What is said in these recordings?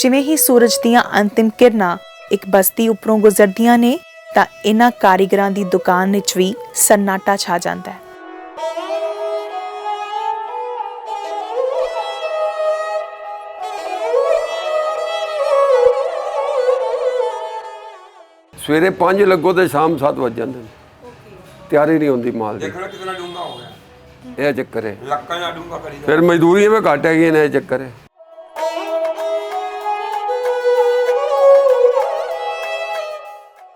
ਜਿਵੇਂ ਹੀ ਸੂਰਜ ਦੀਆਂ ਅੰਤਿਮ ਕਿਰਨਾਂ ਇੱਕ ਬਸਤੀ ਉੱਪਰੋਂ ਗੁਜ਼ਰਦੀਆਂ ਨੇ ਤਾਂ ਇਹਨਾਂ ਕਾਰੀਗਰਾਂ ਦੀ ਦੁਕਾਨ ਵਿੱਚ ਵੀ ਸੰਨਾਟਾ ਛਾ ਜਾਂਦਾ ਹੈ। ਸਵੇਰੇ 5 ਲੱਗੋ ਤੇ ਸ਼ਾਮ 7 ਵੱਜ ਜਾਂਦੇ ਨੇ। ਤਿਆਰੀ ਨਹੀਂ ਹੁੰਦੀ ਮਾਲ ਦੀ। ਦੇਖਣਾ ਕਿਤਨਾ ਡੂੰਗਾ ਹੋ ਗਿਆ। ਇਹ ਚੱਕਰ ਹੈ। ਲੱਕਾਂ ਜਾਂ ਡੂੰਗਾ ਕਰੀ ਫਿਰ ਮਜ਼ਦੂਰੀ ਐਵੇਂ ਘੱਟ ਹੈਗੀ ਨੇ ਇਹ ਚੱਕਰ ਹੈ।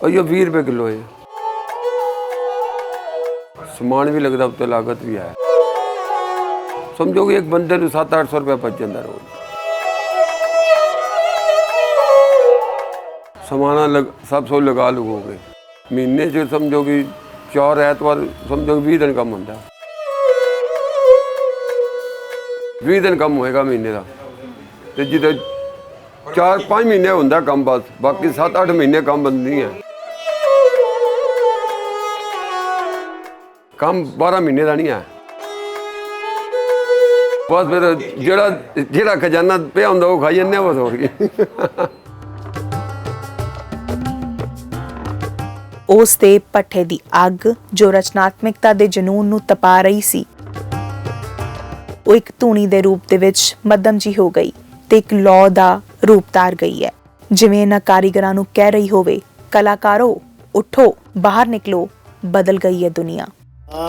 ਉਹ 20 ਰੁਪਏ ਕਿਲੋ ਹੈ। ਸਮਾਨ ਵੀ ਲੱਗਦਾ, ਉੱਤੇ ਲਾਗਤ ਵੀ ਹੈ। ਸਮਝੋ ਕਿ ਇੱਕ ਬੰਦੇ ਨੂੰ 7-800 ਰੁਪਏ ਬਚ ਜਾਂਦਾ ਰੋਜ਼। ਸਮਾਨਾ ਲਗ, ਸਭ ਸੋ ਲਗਾ ਲਗੋਗੇ ਮਹੀਨੇ ਚ ਸਮਝੋ ਕਿ ਚਾਰ ਐਤਵਾਰ, ਸਮਝੋ ਕਿ 20 ਦਿਨ ਕੰਮ ਹੁੰਦਾ। 20 ਦਿਨ ਕੰਮ ਹੋਏਗਾ ਮਹੀਨੇ ਦਾ। ਤੇ ਜਿਹਦੇ 4-5 ਮਹੀਨੇ ਹੁੰਦਾ ਕੰਮ ਬਸ, ਬਾਕੀ 7-8 ਮਹੀਨੇ ਕੰਮ ਬੰਦ ਨਹੀਂ ਹੈ ਕੰਮ 12 ਮਹੀਨੇ ਦਾ ਨਹੀਂ ਹੈ। ਬਸ ਫਿਰ ਜਿਹੜਾ ਜਿਹੜਾ ਖਜ਼ਾਨਾ ਪਿਆ ਹੁੰਦਾ ਉਹ ਖਾਈ ਜੰਨੇ ਬਸ ਹੋਰ ਕੀ। ਉਸ ਤੇ ਪੱਠੇ ਦੀ ਅੱਗ ਜੋ ਰਚਨਾਤਮਕਤਾ ਦੇ ਜਨੂਨ ਨੂੰ ਤਪਾ ਰਹੀ ਸੀ, ਉਹ ਇੱਕ ਧੂਣੀ ਦੇ ਰੂਪ ਦੇ ਵਿੱਚ ਮੱਧਮ ਜੀ ਹੋ ਗਈ ਤੇ ਇੱਕ ਲੌ ਦਾ ਰੂਪ ਧਾਰ ਗਈ ਹੈ। ਜਿਵੇਂ ਇਹਨਾਂ ਕਾਰੀਗਰਾਂ ਨੂੰ ਕਹਿ ਰਹੀ ਹੋਵੇ, ਕਲਾਕਾਰੋ, ਉਠੋ, ਬਾਹਰ ਨਿਕਲੋ, ਬਦਲ ਗਈ ਹੈ ਦੁਨੀਆ। ਇਸ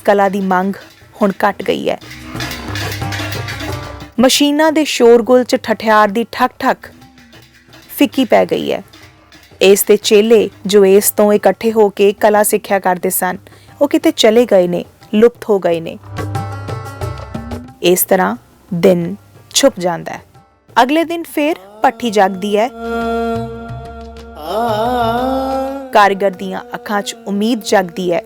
ਕਲਾ ਦੀ ਮੰਗ ਹੁਣ ਘਟ ਗਈ ਹੈ ਮਸ਼ੀਨਾਂ ਦੇ ਸ਼ੋਰਗੁਲ ਚ ਠਠਿਆਰ ਦੀ ਠਕ ਠਕ ਫਿੱਕੀ ਪੈ ਗਈ ਹੈ। ਇਸ ਦੇ ਚੇਲੇ ਜੋ ਇਸ ਤੋਂ ਇਕੱਠੇ ਹੋ ਕੇ ਕਲਾ ਸਿੱਖਿਆ ਕਰਦੇ ਸਨ, ਉਹ ਕਿਤੇ ਚਲੇ ਗਏ ਨੇ, ਲੁਪਤ ਹੋ ਗਏ ਨੇ। ਇਸ ਤਰ੍ਹਾਂ ਦਿਨ ਛੁਪ ਜਾਂਦਾ ਹੈ। ਅਗਲੇ ਦਿਨ ਫੇਰ ਪੱਠੀ ਜਾਗਦੀ ਹੈ। ਕਾਰੀਗਰ ਦੀਆਂ ਅੱਖਾਂ 'ਚ ਉਮੀਦ ਜਾਗਦੀ ਹੈ।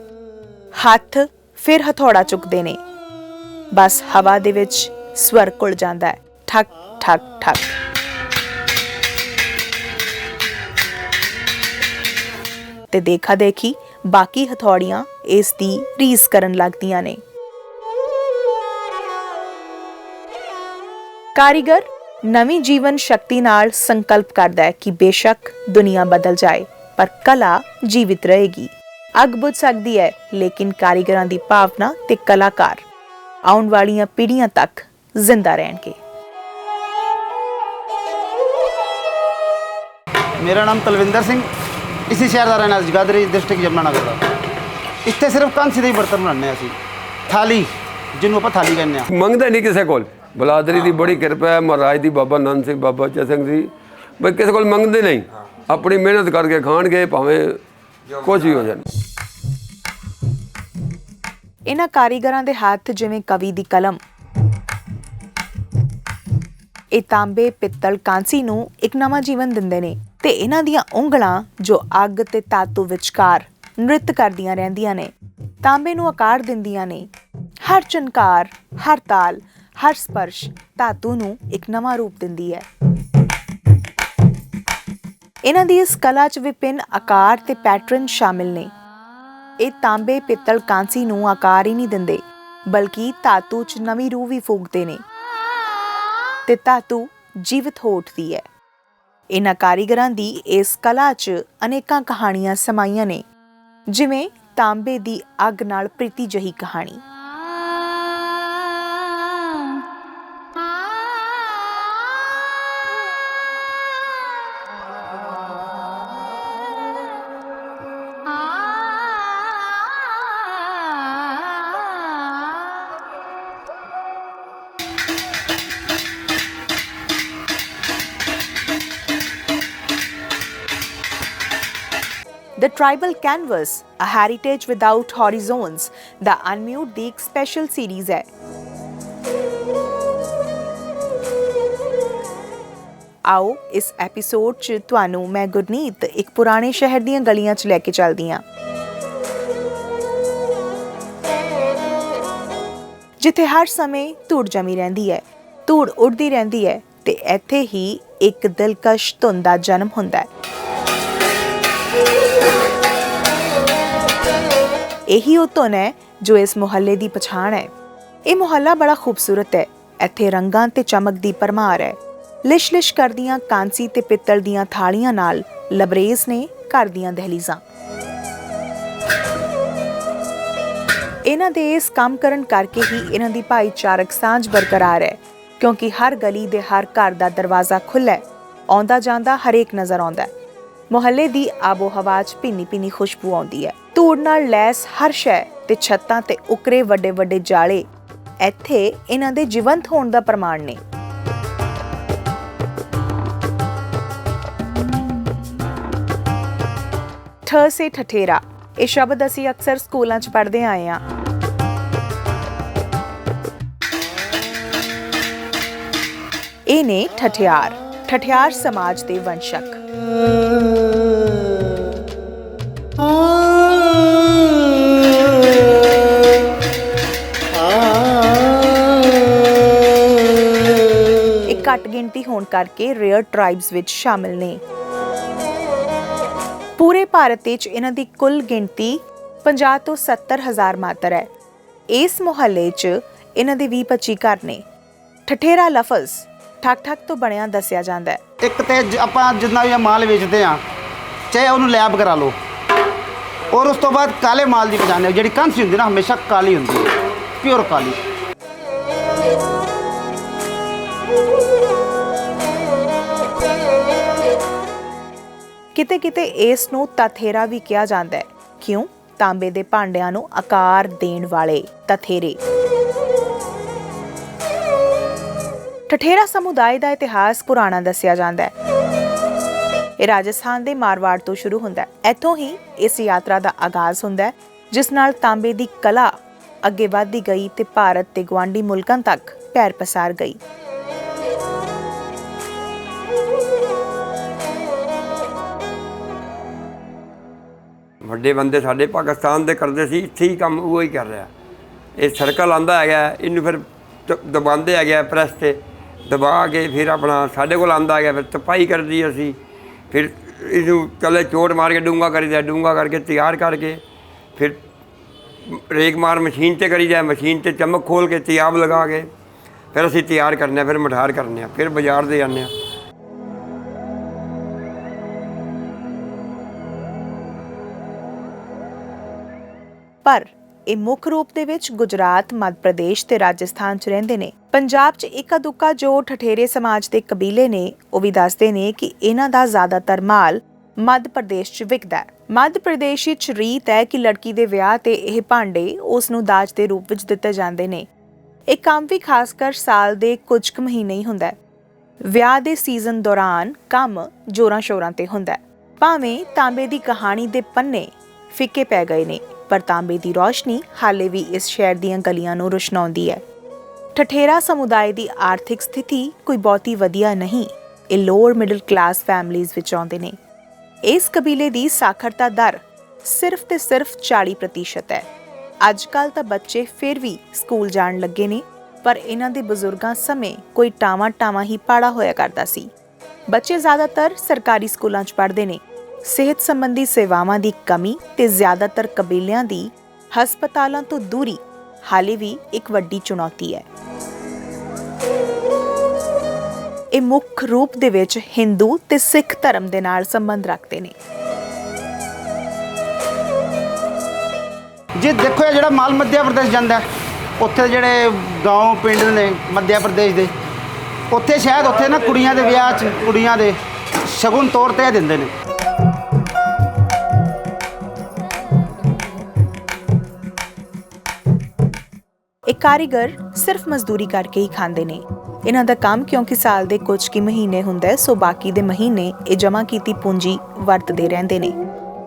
ਹੱਥ ਫਿਰ ਹਥੌੜਾ ਚੁੱਕਦੇ ਨੇ। ਬਸ ਹਵਾ ਦੇ ਵਿੱਚ ਸਵਰ ਕੁਲ ਜਾਂਦਾ ਹੈ। ਠਕ ਠਕ ਠਕ। ਤੇ ਦੇਖਾ ਦੇਖੀ ਬਾਕੀ ਹਥੌੜੀਆਂ ਇਸ ਦੀ ਰੀਸ ਕਰਨ ਲੱਗਦੀਆਂ ਨੇ। ਕਾਰੀਗਰ ਨਵੀਂ ਜੀਵਨ ਸ਼ਕਤੀ ਨਾਲ ਸੰਕਲਪ ਕਰਦਾ ਹੈ ਕਿ ਬੇਸ਼ੱਕ ਦੁਨੀਆ ਬਦਲ ਜਾਏ, ਪਰ ਕਲਾ ਜੀਵਿਤ ਰਹੇਗੀ। ਅੱਗ ਬੁਝ ਸਕਦੀ ਹੈ, ਲੇਕਿਨ ਕਾਰੀਗਰਾਂ ਦੀ ਭਾਵਨਾ ਤੇ ਕਲਾਕਾਰ ਆਉਣ ਵਾਲੀਆਂ ਪੀੜ੍ਹੀਆਂ ਤੱਕ ਜ਼ਿੰਦਾ ਰਹਿਣਗੇ। ਮੇਰਾ ਨਾਮ ਤਲਵਿੰਦਰ ਸਿੰਘ ਇਸੇ ਸ਼ਹਿਰ ਦਾ ਰਹਿਣ ਵਾਲਾ ਜਗਾਦਰੀ ਡਿਸਟ੍ਰਿਕਟ ਯਮੁਨਾਨਗਰ ਦਾ ਇੱਥੇ ਸਿਰਫ ਕੰਚ ਦੇ ਹੀ ਬਰਤਨ ਬਣਾਉਂਦੇ ਹਾਂ ਅਸੀਂ ਥਾਲੀ ਜਿਹਨੂੰ ਆਪਾਂ ਥਾਲੀ ਕਹਿੰਦੇ ਆ ਮੰਗਦਾ ਨਹੀਂ ਕਿਸੇ ਕੋਲ ਬਲਾਦਰੀ ਦੀ ਬੜੀ ਕਿਰਪਾ ਹੈ ਮਹਾਰਾਜ ਦੀ ਬਾਬਾ ਨੰਦ ਸਿੰਘ ਬਾਬਾ ਚਾ ਸਿੰਘ ਜੀ ਬਈ ਕਿਸੇ ਕੋਲ ਮੰਗਦੇ ਨਹੀਂ ਆਪਣੀ ਮਿਹਨਤ ਕਰਕੇ ਖਾਣਗੇ ਭਾਵੇਂ ਕੁਝ ਹੀ ਹੋ ਜਾਣ ਇਹਨਾਂ ਕਾਰੀਗਰਾਂ ਦੇ ਹੱਥ ਜਿਵੇਂ ਕਵੀ ਦੀ ਕਲਮ ਇਹ ਤਾਂਬੇ ਪਿੱਤਲ ਕਾਂਸੀ ਨੂੰ ਇੱਕ ਨਵਾਂ ਜੀਵਨ ਦਿੰਦੇ ਨੇ ਤੇ ਇਹਨਾਂ ਦੀਆਂ ਉਂਗਲਾਂ ਜੋ ਅੱਗ ਤੇ ਧਾਤੂ ਵਿਚਕਾਰ ਨ੍ਰਿਤ ਕਰਦੀਆਂ ਰਹਿੰਦੀਆਂ ਨੇ, ਤਾਂਬੇ ਨੂੰ ਆਕਾਰ ਦਿੰਦੀਆਂ ਨੇ। ਹਰ ਚਨਕਾਰ ਹਰ ਤਾਲ, ਹਰ ਸਪਰਸ਼ ਧਾਤੂ ਨੂੰ ਇੱਕ ਨਵਾਂ ਰੂਪ ਦਿੰਦੀ ਹੈ। ਇਹਨਾਂ ਦੀ ਇਸ ਕਲਾ 'ਚ ਵਿਭਿੰਨ ਆਕਾਰ ਤੇ ਪੈਟਰਨ ਸ਼ਾਮਿਲ ਨੇ। ਇਹ ਤਾਂਬੇ ਪਿੱਤਲ ਕਾਂਸੀ ਨੂੰ ਆਕਾਰ ਹੀ ਨਹੀਂ ਦਿੰਦੇ, ਬਲਕਿ ਧਾਤੂ 'ਚ ਨਵੀਂ ਰੂਹ ਵੀ ਫੂਕਦੇ ਨੇ। ਤੇ ਧਾਤੂ ਜੀਵਤ ਹੋ ਉੱਠਦੀ ਹੈ। ਇਹਨਾਂ ਕਾਰੀਗਰਾਂ ਦੀ ਇਸ ਕਲਾ 'ਚ ਅਨੇਕਾਂ ਕਹਾਣੀਆਂ ਸਮਾਈਆਂ ਨੇ, ਜਿਵੇਂ ਤਾਂਬੇ ਦੀ ਅੱਗ ਨਾਲ ਪ੍ਰੀਤੀ ਜਹੀ ਕਹਾਣੀ। The Tribal Canvas, a heritage without horizons, the Unmute ਦੀ ਇੱਕ ਸਪੈਸ਼ਲ ਸੀਰੀਜ਼ ਹੈ ਆਓ ਇਸ ਐਪੀਸੋਡ 'ਚ ਤੁਹਾਨੂੰ ਮੈਂ ਗੁਰਨੀਤ ਇੱਕ ਪੁਰਾਣੇ ਸ਼ਹਿਰ ਦੀਆਂ ਗਲੀਆਂ 'ਚ ਲੈ ਕੇ ਚੱਲਦੀ ਹਾਂ ਜਿੱਥੇ ਹਰ ਸਮੇਂ ਧੂੜ ਜਮੀ ਰਹਿੰਦੀ ਹੈ ਧੂੜ ਉੱਡਦੀ ਰਹਿੰਦੀ ਹੈ ਤੇ ਇੱਥੇ ਹੀ ਇੱਕ ਦਿਲਕਸ਼ ਧੁੰਦ ਦਾ ਜਨਮ ਹੁੰਦਾ ਹੈ ਇਹੀ ਉਹ ਧੁਨ ਹੈ ਜੋ ਇਸ ਮੁਹੱਲੇ ਦੀ ਪਛਾਣ ਹੈ। ਇਹ ਮੁਹੱਲਾ ਬੜਾ ਖੂਬਸੂਰਤ ਹੈ। ਇੱਥੇ ਰੰਗਾਂ ਤੇ ਚਮਕ ਦੀ ਪਰਮਾਰ ਹੈ। ਲਿਸ਼-ਲਿਸ਼ ਕਰਦੀਆਂ ਕਾਂਸੀ ਤੇ ਪਿੱਤਲ ਦੀਆਂ ਥਾਲੀਆਂ ਨਾਲ ਲਬਰੇਜ਼ ਨੇ ਘਰ ਦੀਆਂ ਦਹਲੀਜ਼ਾਂ। ਇਹਨਾਂ ਦੇ ਇਸ ਕੰਮ ਕਰਨ ਕਰਕੇ ਹੀ ਇਹਨਾਂ ਦੀ ਭਾਈਚਾਰਕ ਸਾਂਝ ਬਰਕਰਾਰ ਹੈ, ਕਿਉਂਕਿ ਹਰ ਗਲੀ ਦੇ ਹਰ ਘਰ ਦਾ ਦਰਵਾਜ਼ਾ ਖੁੱਲ੍ਹਾ ਹੈ ਆਉਂਦਾ ਜਾਂਦਾ ਹਰੇਕ ਨਜ਼ਰ ਆਉਂਦਾ ਹੈ। ਮੁਹੱਲੇ ਦੀ ਆਬੋ ਹਵਾ 'ਚ ਭਿੰਨੀ ਭਿੰਨੀ ਖੁਸ਼ਬੂ ਆਉਂਦੀ ਹੈ। ਧੂੜ ਨਾਲ ਲੈਸ ਹਰ ਸ਼ੈ ਤੇ ਛੱਤਾਂ ਤੇ ਉਕਰੇ ਵੱਡੇ ਵੱਡੇ ਜਾਲੇ। ਇੱਥੇ ਇਹਨਾਂ ਦੇ ਜੀਵੰਤ ਹੋਣ ਦਾ ਪ੍ਰਮਾਣ ਨੇ। ਠ ਸੇ ਠਠੇਰਾ, ਇਹ ਸ਼ਬਦ ਅਸੀਂ ਅਕਸਰ ਸਕੂਲਾਂ 'ਚ ਪੜ੍ਹਦੇ ਆਏ ਹਾਂ। ਇਹ ਨੇ ਠਠਿਆਰ ਠਠਿਆਰ ਸਮਾਜ ਦੇ ਵੰਸ਼ਕ। ਕਰਕੇ ਰੇਅਰ ਟ੍ਰਾਈਬਸ ਵਿੱਚ ਸ਼ਾਮਿਲ ਨੇ। ਪੂਰੇ ਭਾਰਤ ਵਿੱਚ ਇਹਨਾਂ ਦੀ ਕੁੱਲ ਗਿਣਤੀ 50 ਤੋਂ 70 ਹਜ਼ਾਰ ਮਾਤਰ ਹੈ। ਇਸ ਮੁਹੱਲੇ 'ਚ ਇਹਨਾਂ ਦੇ 20-25 ਘਰ ਨੇ। ਠਠੇਰਾ ਲਫ਼ਜ਼ ਠੱਕ ਠੱਕ ਤੋਂ ਬਣਿਆ ਦੱਸਿਆ ਜਾਂਦਾ ਹੈ। ਇੱਕ ਤੇ ਜ- ਆਪਾਂ ਜਿੰਨਾ ਵੀ ਇਹ ਮਾਲ ਵੇਚਦੇ ਆ ਚਾਹੇ ਉਹਨੂੰ ਲੈਬ ਕਰਾ ਲਓ। ਔਰ ਉਸ ਤੋਂ ਬਾਅਦ ਕਾਲੇ ਮਾਲ ਦੀ ਪਛਾਣ ਹੈ ਜਿਹੜੀ ਕੰਸ ਹੁੰਦੀ ਨਾ, ਹਮੇਸ਼ਾ ਕਾਲੀ ਹੁੰਦੀ ਹੈ ਪਿਓਰ ਕਾਲੀ। ਕਿਤੇ ਕਿਤੇ ਇਸ ਨੂੰ ਤਥੇਰਾ ਵੀ ਕਿਹਾ ਜਾਂਦਾ ਹੈ। ਕਿਉਂ? ਤਾਂਬੇ ਦੇ ਭਾਂਡਿਆਂ ਨੂੰ ਆਕਾਰ ਦੇਣ ਵਾਲੇ ਤਥੇਰੇ। ਠਠੇਰਾ ਸਮੁਦਾਇ ਦਾ ਇਤਿਹਾਸ ਪੁਰਾਣਾ ਦੱਸਿਆ ਜਾਂਦਾ ਹੈ। ਇਹ ਰਾਜਸਥਾਨ ਦੇ ਮਾਰਵਾੜ ਤੋਂ ਸ਼ੁਰੂ ਹੁੰਦਾ ਹੈ। ਇੱਥੋਂ ਹੀ ਇਸ ਯਾਤਰਾ ਦਾ ਆਗਾਜ਼ ਹੁੰਦਾ ਹੈ, ਜਿਸ ਨਾਲ ਤਾਂਬੇ ਦੀ ਕਲਾ ਅੱਗੇ ਵਧਦੀ ਗਈ ਤੇ ਭਾਰਤ ਤੇ ਗਵਾਂਡੀ ਮੁਲਕਾਂ ਤੱਕ ਪੈਰ ਪਸਾਰ ਗਈ। ਵੱਡੇ ਬੰਦੇ ਸਾਡੇ ਪਾਕਿਸਤਾਨ ਦੇ ਕਰਦੇ ਸੀ, ਇੱਥੇ ਹੀ ਕੰਮ ਉਹ ਹੀ ਕਰ ਰਿਹਾ। ਇਹ ਸਰਕਲ ਆਂਦਾ ਹੈਗਾ, ਇਹਨੂੰ ਫਿਰ ਦ- ਦਬਾਉਂਦੇ ਹੈਗੇ ਪ੍ਰੈਸ ਤੇ। ਦਬਾ ਕੇ ਫਿਰ ਆਪਣਾ ਸਾਡੇ ਕੋਲ ਆਂਦਾ ਹੈਗਾ, ਫਿਰ ਤਪਾਈ ਕਰਦੀ ਅਸੀਂ। ਫਿਰ ਇਹਨੂੰ ਕੱਲੇ ਚੋਟ ਮਾਰ ਕੇ ਡੂੰਗਾ ਕਰੀਦਾ ਡੂੰਗਾ ਕਰਕੇ ਤਿਆਰ ਕਰਕੇ ਫਿਰ ਰੇਕ ਮਾਰ ਮਸ਼ੀਨ ਤੇ ਕਰੀ ਜਾਏ ਮਸ਼ੀਨ ਤੇ ਚਮਕ ਖੋਲ ਕੇ ਤਿਆਬ ਲਗਾ ਕੇ ਫਿਰ ਅਸੀਂ ਤਿਆਰ ਕਰਨੇ ਆ, ਫਿਰ ਮਠਾਰ ਕਰਨੇ ਆ, ਫਿਰ ਬਾਜ਼ਾਰ ਦੇ ਜਾਂਦੇ ਆ। ਪਰ ਇਹ ਮੁੱਖ ਰੂਪ ਦੇ ਵਿੱਚ ਗੁਜਰਾਤ, ਮੱਧ ਪ੍ਰਦੇਸ਼ ਤੇ ਰਾਜਸਥਾਨ 'ਚ ਰਹਿੰਦੇ ਨੇ। ਪੰਜਾਬ 'ਚ ਇੱਕਾ ਦੁੱਕਾ ਜੋ ਠਠੇਰੇ ਸਮਾਜ ਦੇ ਕਬੀਲੇ ਨੇ, ਉਹ ਵੀ ਦੱਸਦੇ ਨੇ ਕਿ ਇਹਨਾਂ ਦਾ ਜ਼ਿਆਦਾਤਰ ਮਾਲ ਮੱਧ ਪ੍ਰਦੇਸ਼ 'ਚ ਵਿਕਦਾ ਹੈ। ਮੱਧ ਪ੍ਰਦੇਸ਼ ਵਿੱਚ ਰੀਤ ਹੈ ਕਿ ਲੜਕੀ ਦੇ ਵਿਆਹ ਤੇ ਇਹ ਭਾਂਡੇ ਉਸ ਨੂੰ ਦਾਜ ਦੇ ਰੂਪ ਵਿੱਚ ਦਿੱਤੇ ਜਾਂਦੇ ਨੇ। ਇਹ ਕੰਮ ਵੀ ਖਾਸ ਕਰ ਸਾਲ ਦੇ ਕੁਝ ਕੁ ਮਹੀਨੇ ਹੀ ਹੁੰਦਾ ਹੈ। ਵਿਆਹ ਦੇ ਸੀਜ਼ਨ ਦੌਰਾਨ ਕੰਮ ਜੋਰਾਂ ਸ਼ੋਰਾਂ ਤੇ ਹੁੰਦਾ ਹੈ। ਭਾਵੇਂ ਤਾਂਬੇ ਦੀ ਕਹਾਣੀ ਦੇ ਪੰਨੇ ਫਿੱਕੇ ਪੈ ਗਏ ਨੇ ਪਰ ਤਾਂਬੇ ਦੀ ਰੌਸ਼ਨੀ ਹਾਲੇ ਵੀ ਇਸ ਸ਼ਹਿਰ ਦੀਆਂ ਗਲੀਆਂ ਨੂੰ ਰੁਸ਼ਨਾਉਂਦੀ ਹੈ। ਠਠੇਰਾ ਸਮੁਦਾਇ ਦੀ ਆਰਥਿਕ ਸਥਿਤੀ ਕੋਈ ਬਹੁਤੀ ਵਧੀਆ ਨਹੀਂ। ਇਹ ਲੋਅਰ ਮਿਡਲ ਕਲਾਸ ਫੈਮਿਲੀਜ਼ ਵਿੱਚ ਆਉਂਦੇ ਨੇ। ਇਸ ਕਬੀਲੇ ਦੀ ਸਾਖਰਤਾ ਦਰ ਸਿਰਫ ਤੇ ਸਿਰਫ 40% ਹੈ। ਅੱਜ ਕੱਲ ਤਾਂ ਬੱਚੇ ਫਿਰ ਵੀ ਸਕੂਲ ਜਾਣ ਲੱਗੇ ਨੇ, ਪਰ ਇਹਨਾਂ ਦੇ ਬਜ਼ੁਰਗਾਂ ਸਮੇਂ ਕੋਈ ਟਾਵਾਂ ਟਾਵਾਂ ਹੀ ਪਾੜਾ ਹੋਇਆ ਕਰਦਾ ਸੀ। ਬੱਚੇ ਜ਼ਿਆਦਾਤਰ ਸਰਕਾਰੀ ਸਕੂਲਾਂ 'ਚ ਪੜ੍ਹਦੇ ਨੇ। ਸਿਹਤ ਸੰਬੰਧੀ ਸੇਵਾਵਾਂ ਦੀ ਕਮੀ ਤੇ ਜ਼ਿਆਦਾਤਰ ਕਬੀਲਿਆਂ ਦੀ ਹਸਪਤਾਲਾਂ ਤੋਂ ਦੂਰੀ ਹਾਲੇ ਵੀ ਇੱਕ ਵੱਡੀ ਚੁਣੌਤੀ ਹੈ ਇਹ ਮੁੱਖ ਰੂਪ ਦੇ ਵਿੱਚ ਹਿੰਦੂ ਤੇ ਸਿੱਖ ਧਰਮ ਦੇ ਨਾਲ ਸੰਬੰਧ ਰੱਖਦੇ ਨੇ ਜੇ ਦੇਖੋ ਇਹ ਜਿਹੜਾ ਮਾਲ ਮੱਧ ਪ੍ਰਦੇਸ਼ ਜਾਂਦਾ ਹੈ, ਉੱਥੇ ਜਿਹੜੇ گاؤں ਪਿੰਡ ਨੇ ਮੱਧ ਪ੍ਰਦੇਸ਼ ਦੇ ਉੱਥੇ ਸ਼ਾਇਦ ਉੱਥੇ ਨਾ ਕੁੜੀਆਂ ਦੇ ਵਿਆਹ 'ਚ ਕੁੜੀਆਂ ਦੇ ਸ਼ਗੁਨ ਤੌਰ ਤੇ ਇਹ ਦਿੰਦੇ ਨੇ ਇਹ ਕਾਰੀਗਰ ਸਿਰਫ ਮਜ਼ਦੂਰੀ ਕਰਕੇ ਹੀ ਖਾਂਦੇ ਨੇ। ਇਹਨਾਂ ਦਾ ਕੰਮ ਕਿਉਂਕਿ ਸਾਲ ਦੇ ਕੁਝ ਕੀ ਮਹੀਨੇ ਹੁੰਦਾ ਹੈ, ਸੋ ਬਾਕੀ ਦੇ ਮਹੀਨੇ ਇਹ ਜਮ੍ਹਾਂ ਕੀਤੀ ਪੂੰਜੀ ਵਰਤਦੇ ਰਹਿੰਦੇ ਨੇ।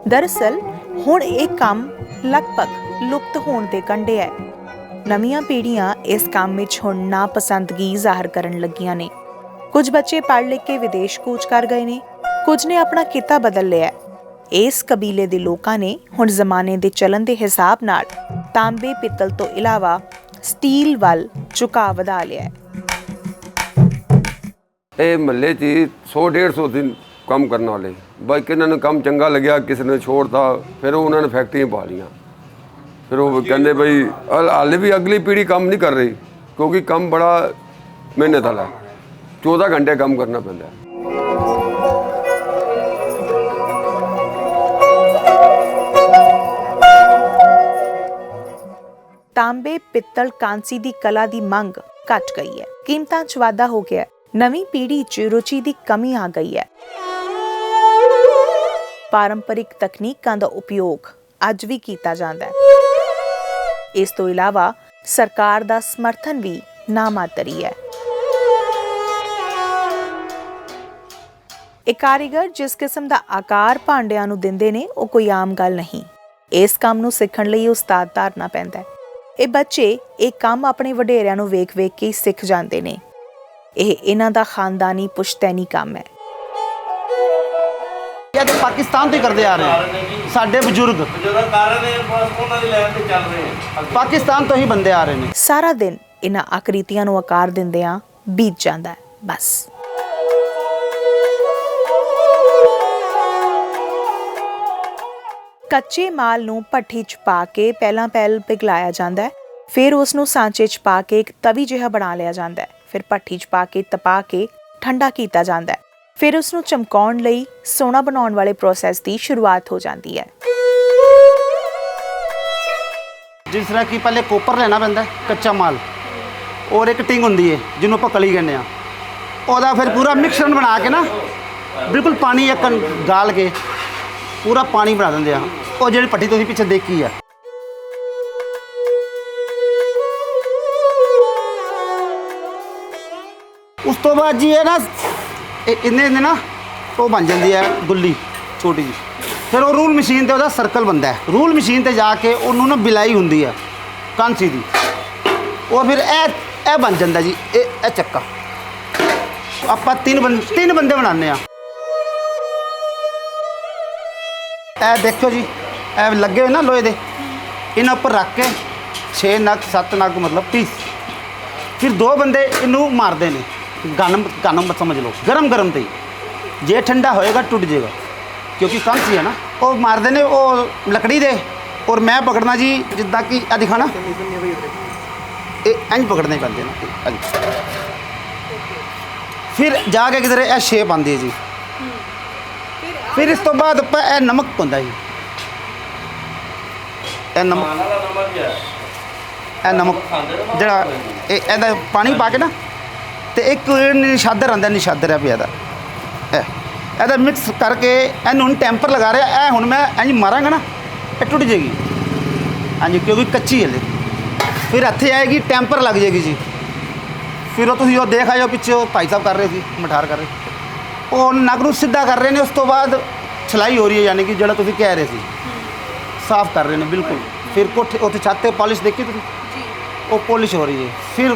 ਦਰਅਸਲ, ਹੁਣ ਇਹ ਕੰਮ ਲਗਭਗ ਲੁਪਤ ਹੋਣ ਦੇ ਕੰਢੇ ਹੈ। ਨਵੀਆਂ ਪੀੜ੍ਹੀਆਂ ਇਸ ਕੰਮ ਵਿੱਚ ਹੁਣ ਨਾਪਸੰਦਗੀ ਜ਼ਾਹਰ ਕਰਨ ਲੱਗੀਆਂ ਨੇ। ਕੁਝ ਬੱਚੇ ਪੜ੍ਹ ਲਿਖ ਕੇ ਵਿਦੇਸ਼ ਕੂਚ ਕਰ ਗਏ ਨੇ। ਕੁਝ ਨੇ ਆਪਣਾ ਕਿੱਤਾ ਬਦਲ ਲਿਆ ਇਸ ਕਬੀਲੇ ਦੇ ਲੋਕਾਂ ਨੇ ਹੁਣ ਜ਼ਮਾਨੇ ਦੇ ਚੱਲਣ ਦੇ ਹਿਸਾਬ ਨਾਲ ਤਾਂਬੇ ਪਿੱਤਲ ਤੋਂ ਇਲਾਵਾ ਸਟੀਲ ਵੱਲ ਝੁਕਾਅ ਵਧਾ ਲਿਆ ਹੈ। ਇਹ ਮਹੱਲੇ 'ਚ 100 150 ਦਿਨ ਕੰਮ ਕਰਨ ਵਾਲੇ। ਬਾਈ ਕਿਹਨਾਂ ਨੂੰ ਕੰਮ ਚੰਗਾ ਲੱਗਿਆ, ਕਿਸੇ ਨੇ ਛੋੜਤਾ, ਫਿਰ ਉਹਨਾਂ ਨੇ ਫੈਕਟਰੀਆਂ ਪਾ ਲੀਆਂ ਫਿਰ ਉਹ ਕਹਿੰਦੇ ਬਈ, ਹਾਲੇ ਵੀ ਅਗਲੀ ਪੀੜ੍ਹੀ ਕੰਮ ਨਹੀਂ ਕਰ ਰਹੀ, ਕਿਉਂਕਿ ਕੰਮ ਬੜਾ ਮਿਹਨਤ ਵਾਲਾ ਹੈ। 14 ਘੰਟੇ ਕੰਮ ਕਰਨਾ ਪੈਂਦਾ ਪਿੱਤਲ ਕਾਂਸੀ ਦੀ ਕਲਾ ਦੀ ਮੰਗ ਘਟ ਗਈ ਹੈ। ਕੀਮਤਾਂ 'ਚ ਵਾਧਾ ਹੋ ਗਿਆ ਹੈ। ਨਵੀਂ ਪੀੜ੍ਹੀ 'ਚ ਰੁਚੀ ਦੀ ਕਮੀ ਆ ਗਈ ਹੈ। ਪਾਰੰਪਰਿਕ ਤਕਨੀਕਾਂ ਦਾ ਉਪਯੋਗ ਅੱਜ ਵੀ ਕੀਤਾ ਜਾਂਦਾ ਹੈ। ਇਸ ਤੋਂ ਇਲਾਵਾ ਸਰਕਾਰ ਦਾ ਸਮਰਥਨ ਵੀ ਨਾਮਾਤਰੀ ਹੈ। ਇਹ ਕਾਰੀਗਰ ਜਿਸ ਕਿਸਮ ਦਾ ਆਕਾਰ ਭਾਂਡਿਆਂ ਨੂੰ ਦਿੰਦੇ ਨੇ, ਉਹ ਕੋਈ ਆਮ ਗੱਲ ਨਹੀਂ। ਇਸ ਕੰਮ ਨੂੰ ਸਿੱਖਣ ਲਈ ਉਸਤਾਦ ਧਾਰਨਾ ਪੈਂਦਾ ਹੈ। ਇਹ ਬੱਚੇ ਇਹ ਕੰਮ ਆਪਣੇ ਵਡੇਰਿਆਂ ਨੂੰ ਵੇਖ-ਵੇਖ ਕੇ ਸਿੱਖ ਜਾਂਦੇ ਨੇ। ਇਹ ਇਹਨਾਂ ਦਾ ਖਾਨਦਾਨੀ ਪੁਸ਼ਤੈਨੀ ਕੰਮ ਹੈ। ਤੇ ਪਾਕਿਸਤਾਨ ਤੋਂ ਹੀ ਕਰਦੇ ਆ ਰਹੇ ਆ। ਸਾਡੇ ਬਜ਼ੁਰਗ। ਜਦੋਂ ਕਰ ਰਹੇ ਨੇ ਬਸ ਉਹਨਾਂ ਦੀ ਲਾਈਨ ਤੇ ਚੱਲ ਰਹੇ ਨੇ ਪਾਕਿਸਤਾਨ ਤੋਂ ਹੀ ਬੰਦੇ ਆ ਰਹੇ ਨੇ। ਸਾਰਾ ਦਿਨ ਇਹਨਾਂ ਆਕ੍ਰਿਤੀਆਂ ਨੂੰ ਆਕਾਰ ਦਿੰਦਿਆਂ ਬੀਤ ਜਾਂਦਾ ਹੈ। ਬਸ। ਕੱਚੇ ਮਾਲ ਨੂੰ ਭੱਠੀ 'ਚ ਪਾ ਕੇ ਪਹਿਲਾਂ ਪਹਿਲ ਪਿਘਲਾਇਆ ਜਾਂਦਾ ਹੈ, ਫਿਰ ਉਸ ਨੂੰ ਸਾਂਚੇ 'ਚ ਪਾ ਕੇ ਇੱਕ ਤਵੀ ਜਿਹਾ ਬਣਾ ਲਿਆ ਜਾਂਦਾ ਹੈ, ਫਿਰ ਭੱਠੀ 'ਚ ਪਾ ਕੇ ਤਪਾ ਕੇ ਠੰਡਾ ਕੀਤਾ ਜਾਂਦਾ ਹੈ। ਫਿਰ ਉਸ ਨੂੰ ਚਮਕਾਉਣ ਲਈ ਸੋਨਾ ਬਣਾਉਣ ਵਾਲੇ ਪ੍ਰੋਸੈਸ ਦੀ ਸ਼ੁਰੂਆਤ ਹੋ ਜਾਂਦੀ ਹੈ। ਜਿਸ ਤਰ੍ਹਾਂ ਕਿ ਪਹਿਲੇ ਕੋਪਰ ਲੈਣਾ ਪੈਂਦਾ ਕੱਚਾ ਮਾਲ। ਔਰ ਇੱਕ ਟਿੰਗ ਹੁੰਦੀ ਹੈ, ਜਿਹਨੂੰ ਆਪਾਂ ਕਲੀ ਕਹਿੰਦੇ ਆ ਉਹਦਾ ਫਿਰ ਪੂਰਾ ਮਿਕਸਚਰ ਬਣਾ ਕੇ ਨਾ, ਬਿਲਕੁਲ ਪਾਣੀ ਇੱਕ ਗਾਲ ਕੇ ਪੂਰਾ ਪਾਣੀ ਬਣਾ ਦਿੰਦੇ ਆ। ਉਹ ਜਿਹੜੀ ਪੱਟੀ ਤੁਸੀਂ ਪਿੱਛੇ ਦੇਖੀ ਆ। ਉਸ ਤੋਂ ਬਾਅਦ ਜੀ ਇਹ ਨਾ, ਇਹ ਇੰਨੇ ਨਾ, ਉਹ ਬਣ ਜਾਂਦੀ ਹੈ ਗੁੱਲੀ, ਛੋਟੀ ਜੀ ਫਿਰ ਉਹ ਰੂਲ ਮਸ਼ੀਨ ਤੇ ਉਹਦਾ ਸਰਕਲ ਬੰਦਾ ਹੈ। ਰੂਲ ਮਸ਼ੀਨ ਤੇ ਜਾ ਕੇ ਉਹਨੂੰ ਨਾ ਬਿਲਾਈ ਹੁੰਦੀ ਹੈ ਕਾਂਸੀ ਦੀ। ਉਹ ਫਿਰ ਇਹ ਇਹ ਬਣ ਜਾਂਦਾ ਜੀ, ਇਹ ਇਹ ਚੱਕਾ। ਆਪਾਂ ਤਿੰਨ ਬੰਦੇ ਤਿੰਨ ਬੰਦੇ ਬਣਾਉਂਦੇ ਆ। ਇਹ ਦੇਖੋ ਜੀ, ਇਹ ਲੱਗੇ ਹੋਏ ਨਾ ਲੋਹੇ ਦੇ। ਇਹਨਾਂ ਉੱਪਰ ਰੱਖ ਕੇ 6 ਨਗ 7 ਨਗ ਮਤਲਬ ਪੀਸ। ਫਿਰ ਦੋ ਬੰਦੇ ਇਹਨੂੰ ਮਾਰਦੇ ਨੇ। ਗਨਮ ਗਨਮ ਸਮਝ ਲਓ ਗਰਮ ਗਰਮ ਤੇ। ਹੀ। ਜੇ ਠੰਡਾ ਹੋਏਗਾ, ਟੁੱਟ ਜਾਏਗਾ। ਕਿਉਂਕਿ ਕਾਂਸੀ ਹੈ ਨਾ। ਉਹ ਮਾਰਦੇ ਨੇ, ਉਹ ਲੱਕੜੀ ਦੇ। ਔਰ ਮੈਂ ਪਕੜਨਾ ਜੀ, ਜਿੱਦਾਂ ਕਿ ਆ ਦਿਖਾਣਾ ਇਹ ਇੰਜ ਪਕੜਨੇ ਪੈਂਦੇ ਨੇ। ਫਿਰ ਜਾ ਕੇ ਕਿਧਰੇ ਇਹ ਸ਼ੇਪ ਆਉਂਦੀ ਹੈ ਜੀ। ਫਿਰ ਇਸ ਤੋਂ ਬਾਅਦ ਆਪਾਂ ਇਹ ਨਮਕ ਪਾਉਂਦਾ ਜੀ। ਇਹ ਨਮਕ ਇਹ ਨਮਕ ਜਿਹੜਾ ਇਹ ਇਹਦਾ ਪਾਣੀ ਪਾ ਕੇ ਨਾ ਤੇ ਇੱਕ ਨਿਸ਼ਾਦਰ ਆਂਦਾ ਨਿਸ਼ਾਦਰ ਆ ਪਿਆ ਦਾ ਇਹ ਇਹਦਾ ਮਿਕਸ ਕਰਕੇ ਇਹਨੂੰ ਹੁਣ ਟੈਂਪਰ ਲਗਾ ਰਿਹਾ। ਇਹ ਹੁਣ ਮੈਂ ਇੰਜ ਮਾਰਾਂਗਾ ਨਾ ਇਹ ਟੁੱਟ ਜੇਗੀ ਹਾਂਜੀ ਕਿਉਂਕਿ ਕੱਚੀ ਹੈ ਫਿਰ ਇੱਥੇ ਆਏਗੀ ਟੈਂਪਰ ਲੱਗ ਜੇਗੀ ਜੀ। ਫਿਰ ਉਹ ਤੁਸੀਂ ਉਹ ਦੇਖ ਆਇਓ ਪਿੱਛੇ ਉਹ ਭਾਈ ਸਾਹਿਬ ਕਰ ਰਹੇ ਸੀ ਮਠਾਰ ਕਰ ਰਹੇ ਉਹ ਨਗ ਨੂੰ ਸਿੱਧਾ ਕਰ ਰਹੇ ਨੇ ਉਸ ਤੋਂ ਬਾਅਦ ਛਲਾਈ ਹੋ ਰਹੀ ਹੈ ਯਾਨੀ ਕਿ ਜਿਹੜਾ ਤੁਸੀਂ ਕਹਿ ਰਹੇ ਸੀ। ਸਾਫ਼ ਕਰ ਰਹੇ ਨੇ ਬਿਲਕੁਲ। ਫਿਰ ਕੋਠੇ ਉੱਥੇ ਛੱਤ ਤੇ ਪਾਲਿਸ਼ ਦੇਖੀ ਤੁਸੀਂ? ਉਹ ਪਾਲਿਸ਼ ਹੋ ਰਹੀ ਹੈ। ਫਿਰ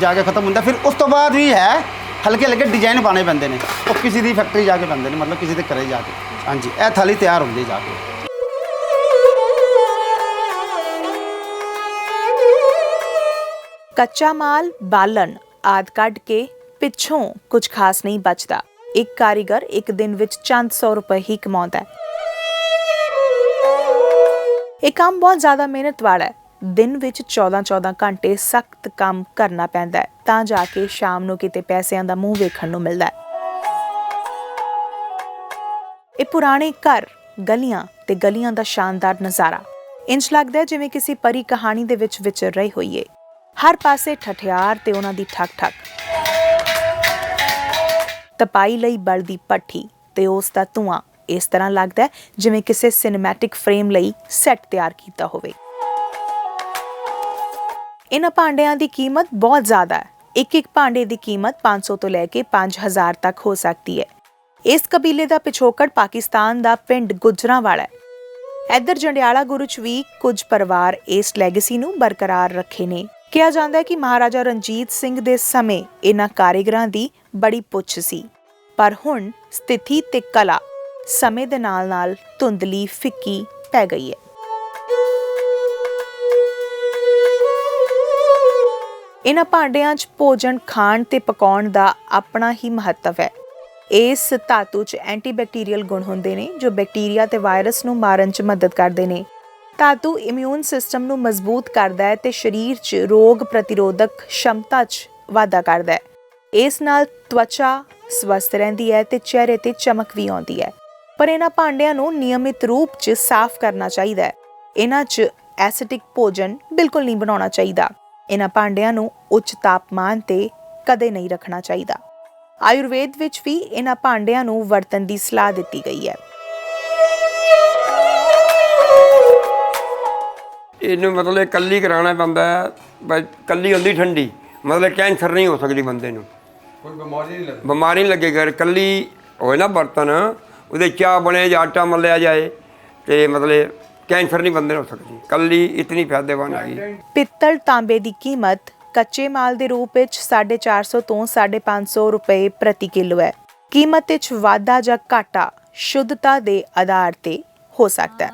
ਜਾ ਕੇ ਖਤਮ ਹੁੰਦਾ। ਫਿਰ ਉਸ ਤੋਂ ਬਾਅਦ ਵੀ ਹੈ ਹਲਕੇ ਹਲਕੇ ਡਿਜ਼ਾਈਨ ਪਾਣੇ ਪੈਂਦੇ ਨੇ। ਉਹ ਕਿਸੇ ਦੀ ਫੈਕਟਰੀ ਜਾ ਕੇ ਪੈਂਦੇ ਨੇ ਮਤਲਬ ਕਿਸੇ ਦੇ ਘਰੇ ਜਾ ਕੇ। ਹਾਂਜੀ ਇਹ ਥਾਲੀ ਤਿਆਰ ਹੁੰਦੀ ਹੈ ਜਾ ਕੇ। ਕੱਚਾ ਮਾਲ ਬਾਲਣ ਆਦ ਕੱਢ ਕੇ ਪਿੱਛੋਂ ਕੁਝ ਖਾਸ ਨਹੀਂ ਬਚਦਾ। ਇੱਕ ਕਾਰੀਗਰ ਇੱਕ ਦਿਨ ਵਿੱਚ ਚੰਦ 100 ਰੁਪਏ ਹੀ ਕਮਾਉਂਦਾ ਹੈ। ਇਹ ਕੰਮ ਬਹੁਤ ਜ਼ਿਆਦਾ ਮਿਹਨਤ ਵਾਲਾ ਹੈ। ਦਿਨ ਵਿੱਚ 14-14 ਘੰਟੇ ਸਖਤ ਕੰਮ ਕਰਨਾ ਪੈਂਦਾ ਹੈ, ਤਾਂ ਜਾ ਕੇ ਸ਼ਾਮ ਨੂੰ ਕਿਤੇ ਪੈਸਿਆਂ ਦਾ ਮੂੰਹ ਵੇਖਣ ਨੂੰ ਮਿਲਦਾ ਹੈ। ਇਹ ਪੁਰਾਣੇ ਘਰ, ਗਲੀਆਂ ਤੇ ਗਲੀਆਂ ਦਾ ਸ਼ਾਨਦਾਰ ਨਜ਼ਾਰਾ। ਇੰਜ ਲੱਗਦਾ ਹੈ ਜਿਵੇਂ ਕਿਸੇ ਪਰੀ ਕਹਾਣੀ ਦੇ ਵਿੱਚ ਵਿਚਰ ਰਹੇ ਹੋਈਏ। ਹਰ ਪਾਸੇ ਠਠਿਆਰ ਤੇ ਉਹਨਾਂ ਦੀ ਠੱਕ ਠੱਕ ਤਪਾਈ ਲਈ ਬਲਦੀ ਪੱਠੀ ਤੇ ਉਸ ਦਾ ਧੂਆਂ ਇਸ ਤਰ੍ਹਾਂ ਲੱਗਦਾ ਜਿਵੇਂ ਕਿਸੇ ਸਿਨੇਮੈਟਿਕ ਫਰੇਮ ਲਈ ਸੈੱਟ ਤਿਆਰ ਕੀਤਾ ਹੋਵੇ। ਇਹਨਾਂ ਭਾਂਡਿਆਂ ਦੀ ਕੀਮਤ ਬਹੁਤ ਜ਼ਿਆਦਾ ਹੈ। ਇੱਕ ਇੱਕ ਭਾਂਡੇ ਦੀ ਕੀਮਤ 500 ਤੋਂ ਲੈ ਕੇ 5000 ਤੱਕ ਹੋ ਸਕਦੀ ਹੈ। ਇਸ ਕਬੀਲੇ ਦਾ ਪਿਛੋਕੜ ਪਾਕਿਸਤਾਨ ਦਾ ਪਿੰਡ ਗੁਜਰਾਂਵਾਲਾ ਹੈ। ਇੱਧਰ ਜੰਡਿਆਲਾ ਗੁਰੂ ਚ ਵੀ ਕੁਝ ਪਰਿਵਾਰ ਇਸ ਲੈਗੇਸੀ ਨੂੰ ਬਰਕਰਾਰ ਰੱਖੇ ਨੇ। ਕਿਹਾ ਜਾਂਦਾ ਹੈ ਕਿ ਮਹਾਰਾਜਾ ਰਣਜੀਤ ਸਿੰਘ ਦੇ ਸਮੇਂ ਇਹਨਾਂ ਕਾਰੀਗਰਾਂ ਦੀ ਬੜੀ ਪੁੱਛ ਸੀ। ਪਰ ਹੁਣ ਸਥਿਤੀ ਤੇ ਕਲਾ ਸਮੇਂ ਦੇ ਨਾਲ-ਨਾਲ ਧੁੰਦਲੀ ਫਿੱਕੀ ਪੈ ਗਈ ਹੈ। ਇਹਨਾਂ ਭਾਂਡਿਆਂ 'ਚ ਭੋਜਨ, ਖਾਣ ਤੇ ਪਕਾਉਣ ਦਾ ਆਪਣਾ ਹੀ ਮਹੱਤਵ ਹੈ। ਇਸ ਧਾਤੂ 'ਚ ਐਂਟੀਬੈਕਟੀਰੀਅਲ ਗੁਣ ਹੁੰਦੇ ਨੇ, ਜੋ ਬੈਕਟੀਰੀਆ ਤੇ ਵਾਇਰਸ ਨੂੰ ਮਾਰਨ 'ਚ ਮਦਦ ਕਰਦੇ ਨੇ। ਧਾਤੂ ਇਮਿਊਨ ਸਿਸਟਮ ਨੂੰ ਮਜ਼ਬੂਤ ਕਰਦਾ ਹੈ ਤੇ ਸਰੀਰ 'ਚ ਰੋਗ ਪ੍ਰਤੀਰੋਧਕ ਸ਼ਮਤਾ 'ਚ ਵਾਧਾ ਕਰਦਾ ਹੈ। ਇਸ ਨਾਲ ਤਵਚਾ ਸਵਸਥ ਰਹਿੰਦੀ ਹੈ ਤੇ ਚਿਹਰੇ ਤੇ ਚਮਕ ਵੀ ਆਉਂਦੀ ਹੈ। ਪਰ ਇਹਨਾਂ ਭਾਂਡਿਆਂ ਨੂੰ ਨਿਯਮਿਤ ਰੂਪ 'ਚ ਸਾਫ਼ ਕਰਨਾ ਚਾਹੀਦਾ ਹੈ। ਇਹਨਾਂ 'ਚ ਐਸਿਡਿਕ ਭੋਜਨ ਬਿਲਕੁਲ ਨਹੀਂ ਬਣਾਉਣਾ ਚਾਹੀਦਾ। ਇਹਨਾਂ ਭਾਂਡਿਆਂ ਨੂੰ ਉੱਚ ਤਾਪਮਾਨ ਤੇ ਕਦੇ ਨਹੀਂ ਰੱਖਣਾ ਚਾਹੀਦਾ। ਆਯੁਰਵੇਦ ਵਿੱਚ ਵੀ ਇਹਨਾਂ ਭਾਂਡਿਆਂ ਨੂੰ ਵਰਤਣ ਦੀ ਸਲਾਹ ਦਿੱਤੀ ਗਈ ਹੈ। ਇਹਨੂੰ ਮਤਲਬ ਕੱਲੀ ਕਰਾਉਣਾ ਪੈਂਦਾ ਹੈ, ਬਈ ਕੱਲੀ ਹੁੰਦੀ ਠੰਡੀ, ਮਤਲਬ ਕੈਂਸਰ ਨਹੀਂ ਹੋ ਸਕਦੀ ਬੰਦੇ ਨੂੰ। ਕੋਈ ਬਿਮਾਰੀ ਨਹੀਂ ਲੱਗਦੀ। ਬਿਮਾਰੀ ਨਹੀਂ ਲੱਗੇਗਾ ਕੱਲੀ ਹੋਏ ਨਾ ਬਰਤਨ ਉਹਦੇ ਚਾਹ ਬਣੇ ਜਾਂ ਆਟਾ ਮੱਲਿਆ ਜਾਏ ਤੇ ਮਤਲਬ ਕੈਂਸਰ ਨਹੀਂ ਬੰਦੇ ਨੂੰ ਹੋ ਸਕਦੀ। ਕੱਲੀ ਇਤਨੀ ਫਾਇਦੇਮੰਦ ਹੈਗੀ ਪਿੱਤਲ ਤਾਂਬੇ ਦੀ ਕੀਮਤ ਕੱਚੇ ਮਾਲ ਦੇ ਰੂਪ ਵਿੱਚ 450 ਤੋਂ 550 ਰੁਪਏ ਪ੍ਰਤੀ ਕਿਲੋ ਹੈ। ਕੀਮਤ ਵਿੱਚ ਵਾਧਾ ਜਾਂ ਘਾਟਾ ਸ਼ੁੱਧਤਾ ਦੇ ਆਧਾਰ ਤੇ ਹੋ ਸਕਦਾ ਹੈ।